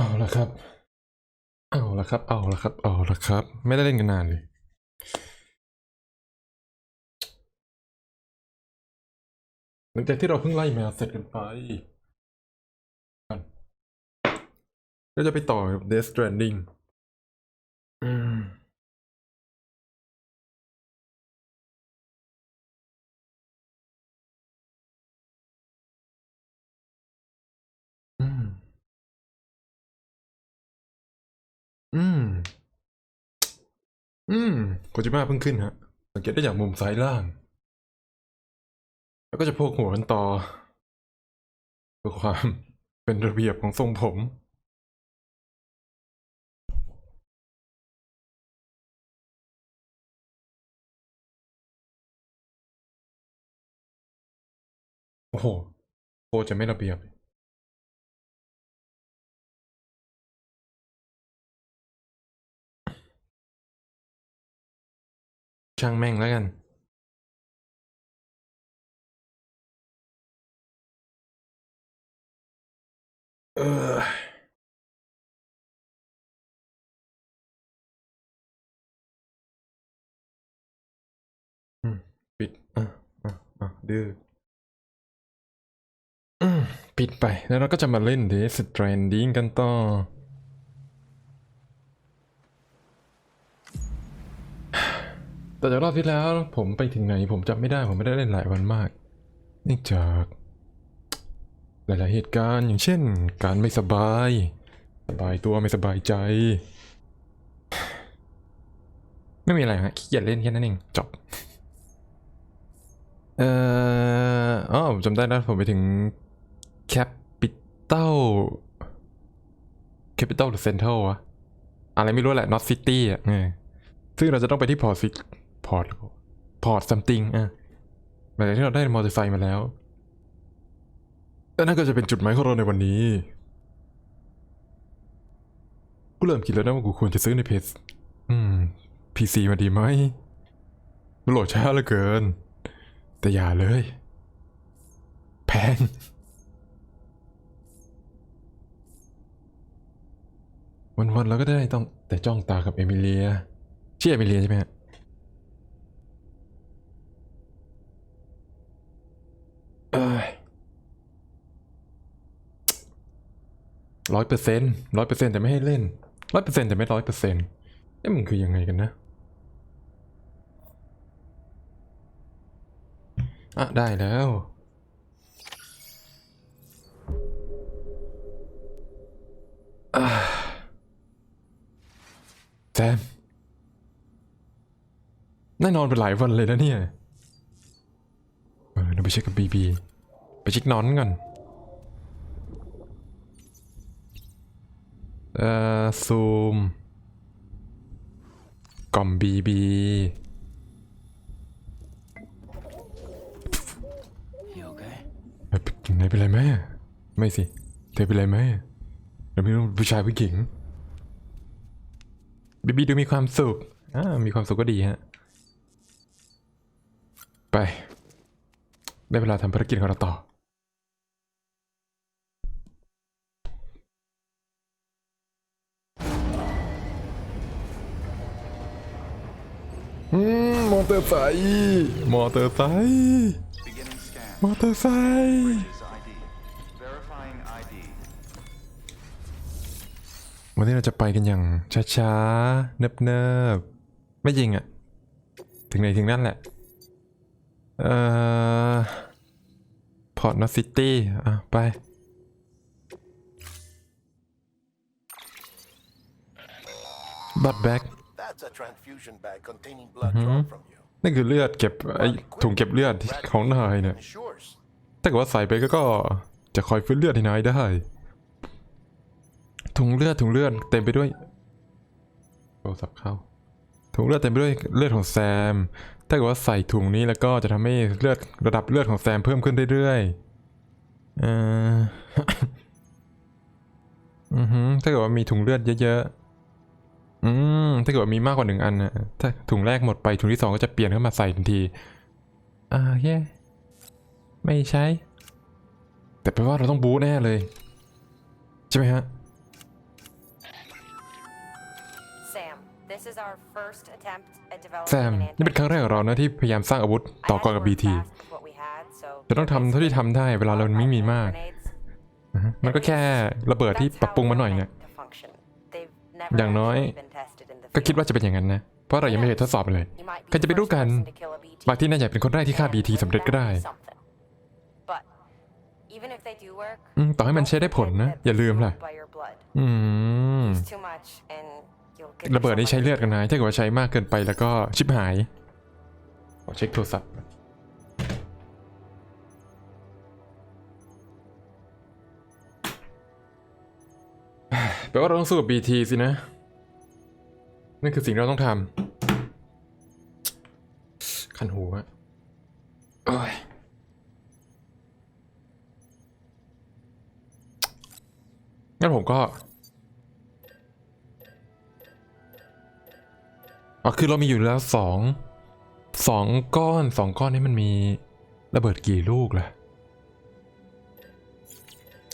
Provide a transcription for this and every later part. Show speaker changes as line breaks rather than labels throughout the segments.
เอาละครับ เอาละครับ เอาละครับ เอาละครับ ไม่ได้เล่นกันนานเลยหลังจากที่เราเพิ่งไล่แมวเสร็จกันไป ก็จะไปต่อกับ Death Stranding อืม อืม อืมโคจิมะเพิ่งขึ้นฮะ สังเกตได้จากมุมซ้ายล่าง แล้วก็จะโพกหัวกันต่อเพื่อความเป็นระเบียบของทรงผม โอ้โหโคจะไม่ระเบียบ ช่างแม่งแล้วกันเอออืมปิดอะอะอะดื้ออืมปิดไปแล้วเราก็จะมาเล่น Death Stranding กันต่อ แต่จากรอบที่แล้วผมไปถึงไหนผมจำไม่ได้ผมไม่ได้เล่นหลายวันมากเนื่องจากหลาย ๆ เหตุการณ์อย่างเช่น การไม่สบาย สบายตัวไม่สบายใจ ไม่มีอะไรฮะขี้เกียจเล่นแค่นั้นเองจบเอ่ออ๋อผมจำได้แล้วผมไปถึง Capital Capital หรือ Central วะอะไรไม่รู้แหละ Not City อะซึ่งเราจะต้องไปที่พอร์ตซิ พอร์ตพอร์ต something อะหลังจากที่เราได้มอเตอร์ไซค์มาแล้วและนั่นก็จะเป็นจุดหมายของเราในวันนี้กูเริ่มคิดแล้วนะว่ากูควรจะซื้อในเพจอืม PC มาดีไหมมันโหลดช้าเหลือเกิน แต่อย่าเลย แพงวันๆเราก็ได้ต้องแต่จ้องตากับเอมิเลียชื่อเอมิเลียใช่ไหมฮะเอ้ย ร้อยเปอร์เซ็นต์ร้อยเปอร์เซ็นต์แต่ไม่ให้เล่นร้อยเปอร์เซ็นต์แต่ไม่ร้อยเปอร์เซ็นต์เอ๊ะมันคือยังไงกันนะอะได้แล้วแซมแน่นอนเป็นหลายวันเลยนะเนี่ย เออเราไปเช็คกับบีบี ไปเช็คนอนก่อน เอ่อซูม กล่อมบีบี
You okay?
เอ้ยไหนเป็นไรไหมอะไม่สิเธอเป็นไรไหมอะเราไม่รู้ผู้ชายผู้หญิงบีบีดูมีความสุขอ่ามีความสุขก็ดีฮะ ไป ได้เวลาทำภารกิจของเราต่อ อืมมอเตอร์ไซค์มอเตอร์ไซค์
Beginning scan.
มอเตอร์ไซค์
Is ID. Verifying ID.
วันนี้เราจะไปกันอย่างช้าๆ เนิบๆ ไม่จริงอะถึงไหนถึงนั่นแหละ เอ่อ พอร์ตนอตซิตี้ อะ ไป บัตแบ็ก
That's a transfusion bag containing blood drawn from you.
นั่นคือเลือดเก็บไอถุงเก็บเลือดของนายเนี่ย
Ensures
ถ้าเกิดว่าใส่ไปก็ก็จะคอยฟื้นเลือดให้นายได้ ถุงเลือดถุงเลือดเต็มไปด้วยโทรศัพท์เข้า ถุงเลือดเต็มไปด้วยเลือดของแซม ถ้าเกิดว่าใส่ถุงนี้แล้วก็จะทำให้เลือดระดับเลือดของแซมเพิ่มขึ้นเรื่อยๆ เอ่อ อือฮึถ้าเกิดว่ามีถุงเลือดเยอะๆ อืมถ้าเกิดมีมากกว่าหนึ่งอันนะถ้าถุงแรกหมดไปถุงที่สองก็จะเปลี่ยนเข้ามาใส่ทันที อ่าแย่ไม่ใช่แต่แปลว่าเราต้องบูแน่เลย ใช่ไหมฮะ แซม นี่เป็นครั้งแรกของเรานะที่พยายามสร้างอาวุธต่อกรกับบีทีจะต้องทำเท่าที่ทำได้เวลาเราไม่มีมาก มันก็แค่ระเบิดที่ปรับปรุงมาหน่อยเนี่ยอย่างน้อย ก็คิดว่าจะเป็นอย่างนั้นนะ เพราะเรายังไม่เคยทดสอบเลยใครจะไปรู้กัน บางที่น่าจะเป็นคนแรกที่ฆ่า BT สำเร็จก็ได้ ต่อให้มันใช้ได้ผลนะ อย่าลืมล่ะ อืม ระเบิดนี้ใช้เลือดกันนะ ถ้าเกิดว่าใช้มากเกินไปแล้วก็ชิบหายขอเช็คโทรศัพท์ แปลว่าเราต้องสู้กับ BT สินะ นั่นคือสิ่งเราต้องทำคันหูอะโอ้ยงั้นผมก็อ๋อคือเรามีอยู่แล้วสองสองก้อนสองก้อนนี้มันมีระเบิดกี่ลูกล่ะ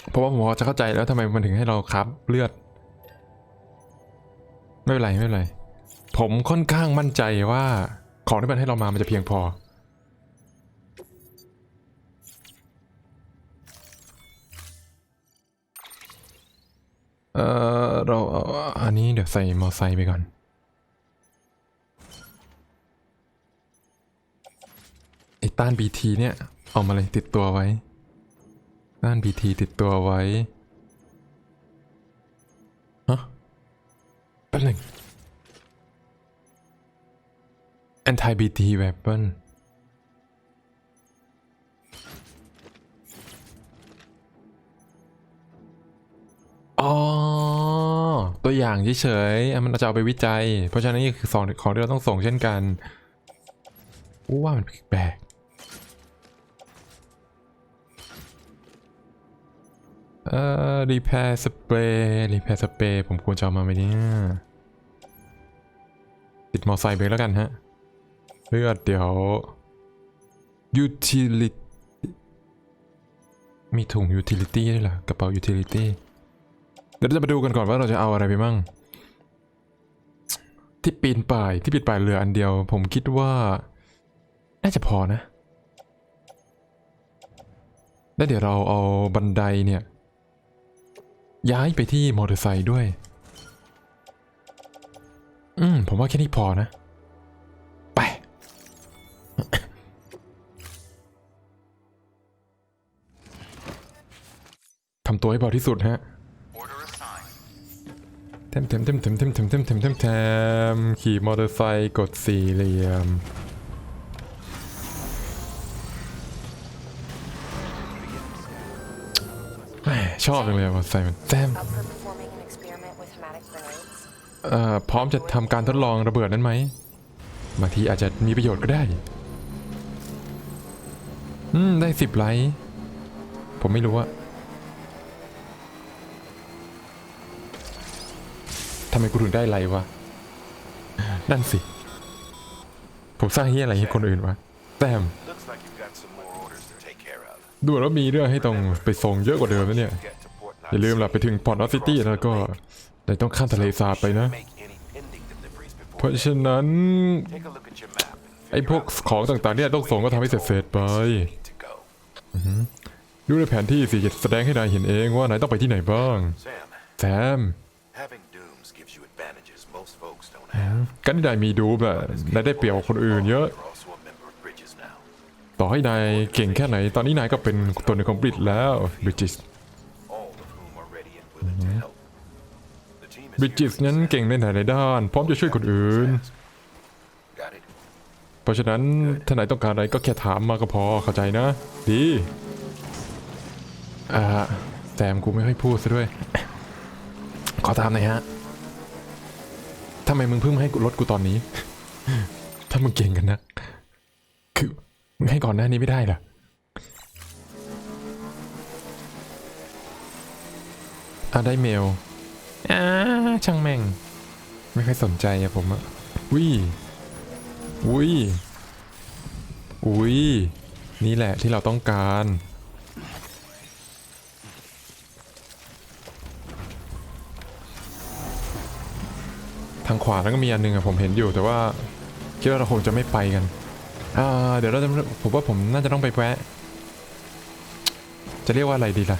เพราะว่าผมพอจะเข้าใจแล้วทำไมมันถึงให้เราครับเลือด ไม่เป็นไรไม่เป็นไร ผมค่อนข้างมั่นใจว่าของที่มันให้เรามามันจะเพียงพอ เออเราอันนี้เดี๋ยวใส่มอไซค์ไปก่อน ไอ้ต้าน BT เนี่ย เอามาเลยติดตัวไว้ ต้าน BT ติดตัวไว้ ป๊บหนึ่ง anti BT weapon อ๋อ ตัวอย่างเฉยๆอะมันจะเอาไปวิจัย เพราะฉะนั้นนี่คือสองของที่เราต้องส่งเช่นกันอู้ว่ามันแปลกเอ่อรีแพร์สเปรย์รีแพร์สเปรย์ผมควรจะเอามาไหมเนี่ย ติดมอไซค์ไปแล้วกันฮะเลือเดี๋ยว utility มีถุง utility ด้วยเหรอกระเป๋า utility เดี๋ยวจะมาดูกันก่อนว่าเราจะเอาอะไรไปมั่ง ที่ปีนป่ายที่ปีนป่ายเรืออันเดียว ผมคิดว่า น่าจะพอนะแล้วเดี๋ยวเราเอาบันไดเนี่ย ย้ายไปที่มอเตอร์ไซค์ด้วย อืม ผมว่าแค่นี้พอนะ ไป ทำตัวให้เบาที่สุดฮะ
Order assigned.
เทมเทมเทมเทมเทมเทมเทมเทมเทมเทมขี่มอเตอร์ไซค์กดสี่เหลี่ยมแหม่ชอบจังเลยมอเตอร์ไซค์มันแซม พร้อมจะทำการทดลองระเบิดนั้นไหมบางทีอาจจะมีประโยชน์ก็ได้ อืม ได้สิบไลค์ผมไม่รู้อะทำไมกูถึงได้ไลค์วะ นั่นสิ ผมสร้างเฮียอะไรให้คนอื่นวะ แต้ม
Looks like you've got some more orders to take care of.
ดูแล้วมีเรื่องให้ต้องไปส่งเยอะกว่าเดิมนะเนี่ย
Get to Port
อย่าลืมล่ะไปถึงพอร์ตออฟซิตี้แล้วก็เดี๋ยวต้องข้ามทะเลสาบไปนะ
Make any pending deliveries
เพราะ
before
ฉะนั้น
Take a look at your map and
ไอ้พวกของต่างๆที่ต้องส่งก็ทำให้เสร็จๆไป
need to go.
ดูในแผนที่สิจะแสดงให้นายเห็นเองว่านายต้องไปที่ไหนบ้าง
Sam,
แซม
having dooms gives you advantages most folks don't have.
การที่นายมีดูแบบนายได้เปรียบกว่าคนอื่นเยอะ
You're also a member of Bridges now.
ต่อให้นายเก่งแค่ไหน ตอนนี้นายก็เป็นตัวหนึ่งของบริดแล้วบริจิส บริจิสนั้นเก่งในหลายๆด้าน พร้อ m จะช่วยคนอื่น เพราะฉะนั้นถ้านายต้องการอะไรก็แค่ถามมาก็พอเข้าใจนะ ดีอ่าแซมกูไม่ค่อยพูดซะด้วย ขอถามหน่อยฮะทำไมมึงเพิ่งมาให้กูลดกูตอนนี้ ถ้ามึงเก่งกันนะ คือมึงให้ก่อนหน้านี้ไม่ได้เหรอ อะได้เมลอ่าช่างแม่ง ไม่ค่อยสนใจอะผมอะวิอุ้ยอุ้ยนี่แหละที่เราต้องการ ทางขวาแล้วก็มีอันหนึงอะผมเห็นอยู่แต่ว่าคิดว่าเราคงจะไม่ไปกันอ่าเดี๋ยวเราจะผมว่าผมน่าจะต้องไปแวะจะเรียกว่าอะไรดีล่ะ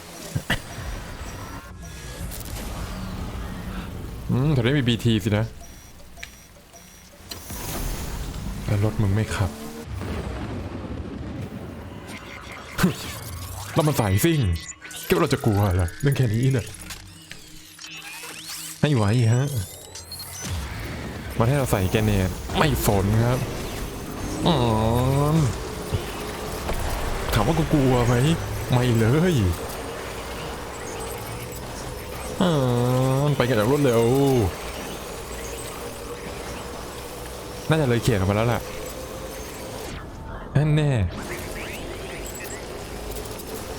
อืมแถวนี้มี BT สินะ แล้วรถมึงไม่ขับ แล้วมันสายซิ่งคิดว่าเราจะกลัวเหรอเรื่องแค่นี้เนี่ยให้ไหวฮะมาให้เราใส่แกเนตไม่ฝนครับออถามว่ากูกลัวไหม ไม่เลยอ่า ไปกันอย่างรวดเร็ว น่าจะเลยเขียนออกมาแล้วล่ะนั่นแน่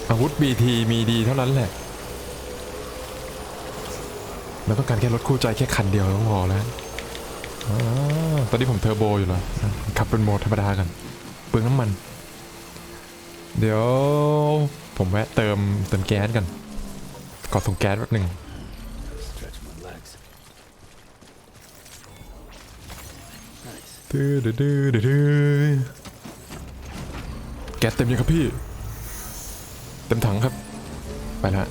อาวุธ BT มีดีเท่านั้นแหละเราต้องการแค่รถคู่ใจแค่คันเดียวก็พอแล้วอตอนนี้ผมเทอร์โบอยู่แล้วขับเป็นโหมดธรรมดากันเปลืองน้ำมัน เดี๋ยวผมแวะเติมเติมแก๊สกันกอส่งแก๊สแป๊บหนึ่ง ดื้อดื้อดื้อดื้อดื้อแก๊สเต็มยังครับพี่ เต็มถังครับ ไปละ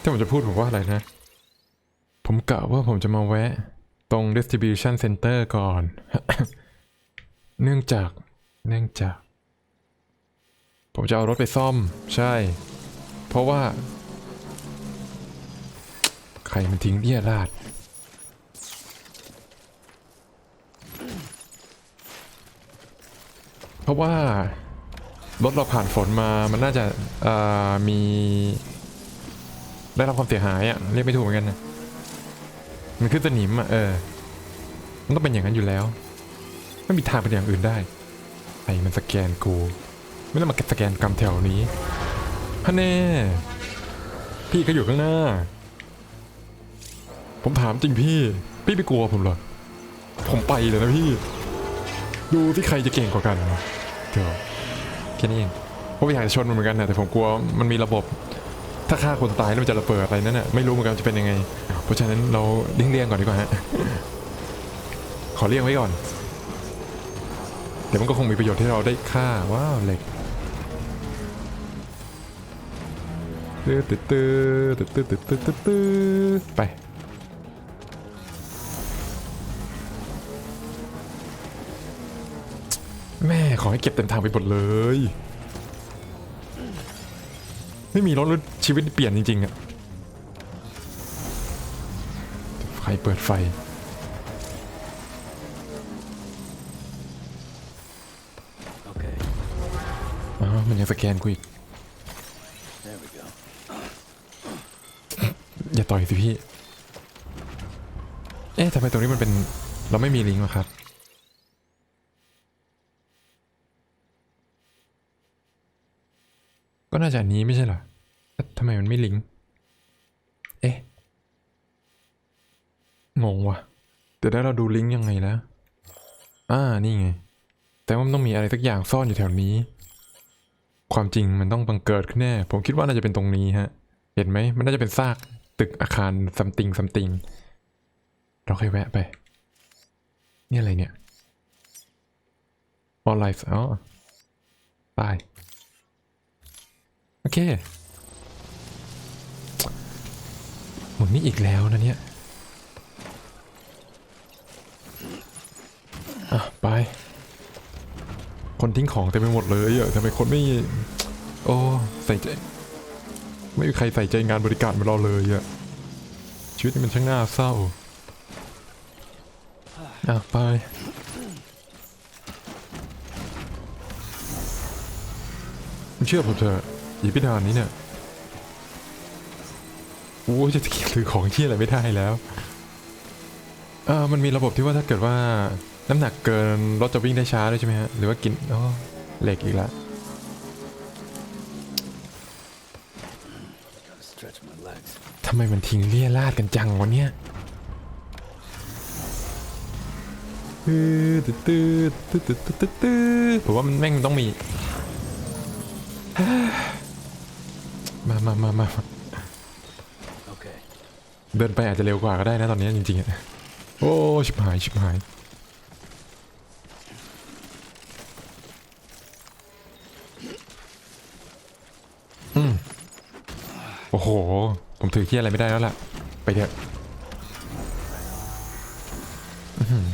ที่ผมจะพูดผมว่าอะไรนะ ผมกะว่าผมจะมาแวะ ตรง distribution center ก่อน เนื่องจาก เนื่องจาก ผมจะเอารถไปซ่อม ใช่ เพราะว่า ใครมันทิ้งเลี่ยราด เพราะว่ารถเราผ่านฝนมามันน่าจะมี ได้รับความเสียหายอะเรียกไม่ถูกเหมือนกันนะมันคือสนิมอะเออ มันต้องเป็นอย่างนั้นอยู่แล้ว ไม่มีทางเป็นอย่างอื่นได้ไอ้มันสแกนกู ไม่ต้องมาสแกนกรรมแถวนี้ฮะแน่ พี่ก็อยู่ข้างหน้า ผมถามจริงพี่ พี่ไม่กลัวผมเหรอ ผมไปเลยนะพี่ ดูที่ใครจะเก่งกว่ากันเดี๋ยวแค่นี้เองผมอยากจะชนมันเหมือนกันนะแต่ผมกลัวมันมีระบบ ถ้าฆ่าคนตายแล้วมันจะระเบิดอะไรนั่นน่ะไม่รู้เหมือนกันจะเป็นยังไง เพราะฉะนั้นเราเลี่ยงๆก่อนดีกว่าฮะขอเลี่ยงไว้ก่อน เดี๋ยวมันก็คงมีประโยชน์ที่เราได้ฆ่าว้าวเหล็กตื้อตื้อตื้อตื้อตื้อตื้อตื้ดไป อให้เก็บเต็มทางไปหมดเลย ไม่มีรถแล้วชีวิตเปลี่ยนจริงๆอะใครเปิดไฟ
Okay,
อ๋อมันยังสแกนกูอีก
there we go.
อย่าต่อยสิพี่ เอ๊ะทำไมตรงนี้มันเป็น เราไม่มีลิงก์วะครับ ก็น่าจะอันนี้ไม่ใช่เหรอทำไมมันไม่ลิงก์เอ๊ะงงว่ะเดี๋ยวได้เราดูลิงก์ยังไงแล้วอ่านี่ไง แต่ว่ามันต้องมีอะไรสักอย่างซ่อนอยู่แถวนี้ ความจริงมันต้องบังเกิดขึ้นแน่ ผมคิดว่าน่าจะเป็นตรงนี้ฮะ เห็นไหมมันน่าจะเป็นซากตึกอาคารซัมติงซัมติงเราเคยแวะไป นี่อะไรเนี่ยออนไลน์อ๋อไป โอเคหมุนนี่อีกแล้วนะเนี่ยอะไป คนทิ้งของเต็มไปหมดเลยอะทำไมคนไม่ โอ้ใส่ใจ ไม่มีใครใส่ใจงานบริการมือนเราเลยอะชีวิตมันช่างน่าเศร้าอะไปเชื่อผมเถอะ อีพิธานนี้เนี่ยโอ้จะถือของที่อะไรไม่ได้แล้วเออมันมีระบบที่ว่าถ้าเกิดว่าน้ำหนักเกินรถจะวิ่งได้ช้าด้วยใช่ไหมฮะ หรือว่ากินอ๋อเหล็กอีกล้ว
Gotta stretch my legs.
ทำไมมันทิ้งเลี่ยราดกันจังวะเนี่ยตื้อตื้อตื้อตื้อตื้อตื้อตื้อผมว่ามันแม่งต้องมี มามามามา
Okay,
เดินไปอาจจะเร็วกว่าก็ได้นะตอนนี้จริงๆอะโอ้ชิบหายชิบหายอืมโอ้โห ผมถือเที่ยอะไรไม่ได้แล้วล่ะ ไปเถอะอื้อหือ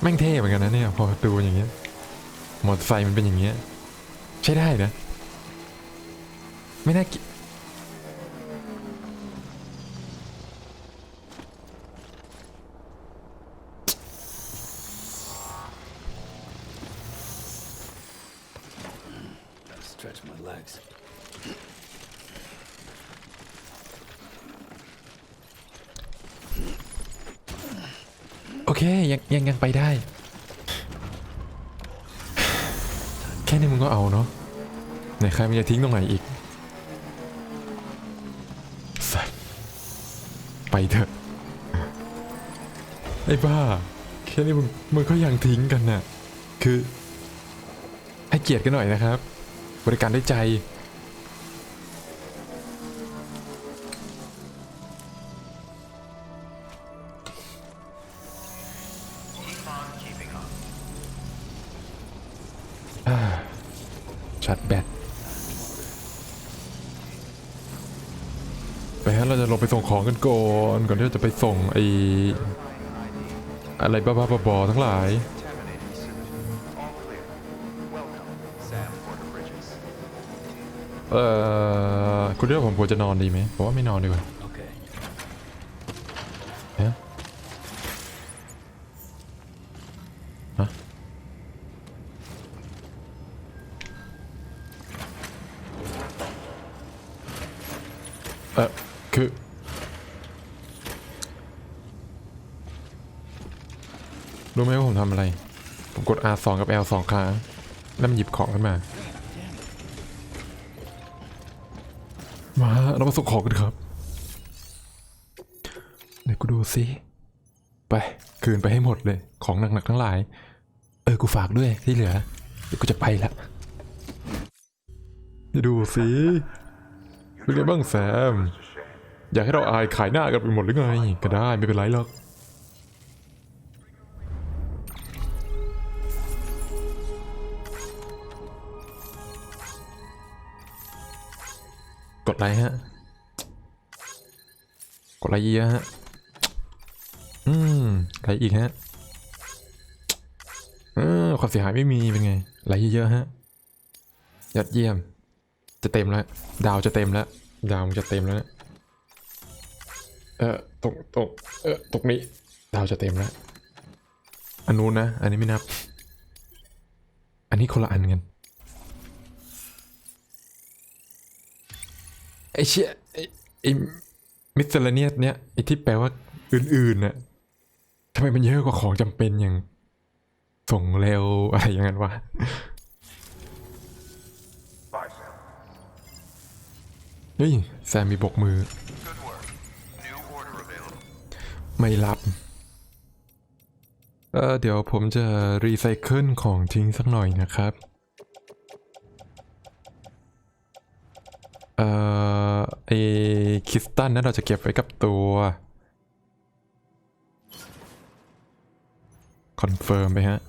แม่งเท่เหมือนกันนะเนี่ย พอดูอย่างเงี้ยมอเตอร์ไซค์มันเป็นอย่างเงี้ย ใช้ได้นะ ไม่น่าเกลียด
Stretch my legs.
โอเค ยังยังยังไปได้ แค่นี้มึงก็เอาเนาะไหนใครมันจะทิ้งตรงไหนอีก เถอะ ไอ้บ้า แค่นี้มึงมึงก็ยังทิ้งกันน่ะ คือ ให้เกียรติกันหน่อยนะครับ บริการด้วยใจ ชัดแบตไป ฮะเราจะลงไปส่งของกันก่อนก่อนที่เราจะไปส่งไออะไรบ้าๆบอๆทั้งหลายเอ่อคุณเรียกผมควรจะนอนดีไหมผมว่าไม่นอนดีกว่า รู้ไหมว่าผมทำอะไร ผมกด R2 กับ L สองครั้งแล้วมันหยิบของขึ้นมา มาเรามาส่งของกันครับเดี๋ยวกูดูสิไป คืนไปให้หมดเลย ของหนักๆทั้งหลาย เออ กูฝากด้วยที่เหลือ เดี๋ยวกูจะไปละดูสิเป็นไงบ้างแซม อยากให้เราอายขายหน้ากันไปหมดหรือไง ก็ได้ไม่เป็นไรหรอก ดไลค์ฮะ กดไลค์เยอะฮะ อืมไลค์อีกฮะเออความเสียหายไม่มีเป็นไงไลค์เยอะฮะยอดเยี่ยม จะเต็มแล้ว ดาวจะเต็มแล้ว ดาวมันจะเต็มแล้วนะเออตรงตรงเออตรงนี้ ดาวจะเต็มแล้ว อันนู้นนะ อันนี้ไม่นับ อันนี้คนละอันกัน เชี่ยไอไอมิสเซเลเนียสเนี้ยไอที่แปลว่าอื่นๆน่ะทำไมมันเยอะกว่าของจำเป็นอย่าง ส่งเร็วอะไรอย่างนั้นวะเฮ้ยแซมมีบกมือ ไม่รับเออเดี๋ยวผมจะรีไซเคิลของทิ้งสักหน่อยนะครับ เอ่อ ไอคริสตันนั้นเราจะเก็บไว้กับตัวคอนเฟิร์มไปฮะ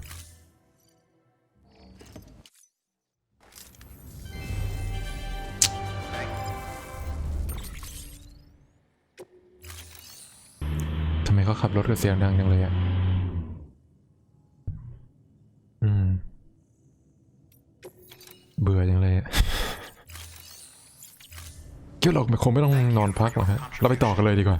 ทำไมเขาขับรถกับเสียงดังจังเลยอะ อืม เบื่อจังเลยอะ คิดว่า เราคงไม่ต้องนอนพักหรอกฮะเราไปต่อกันเลยดีกว่า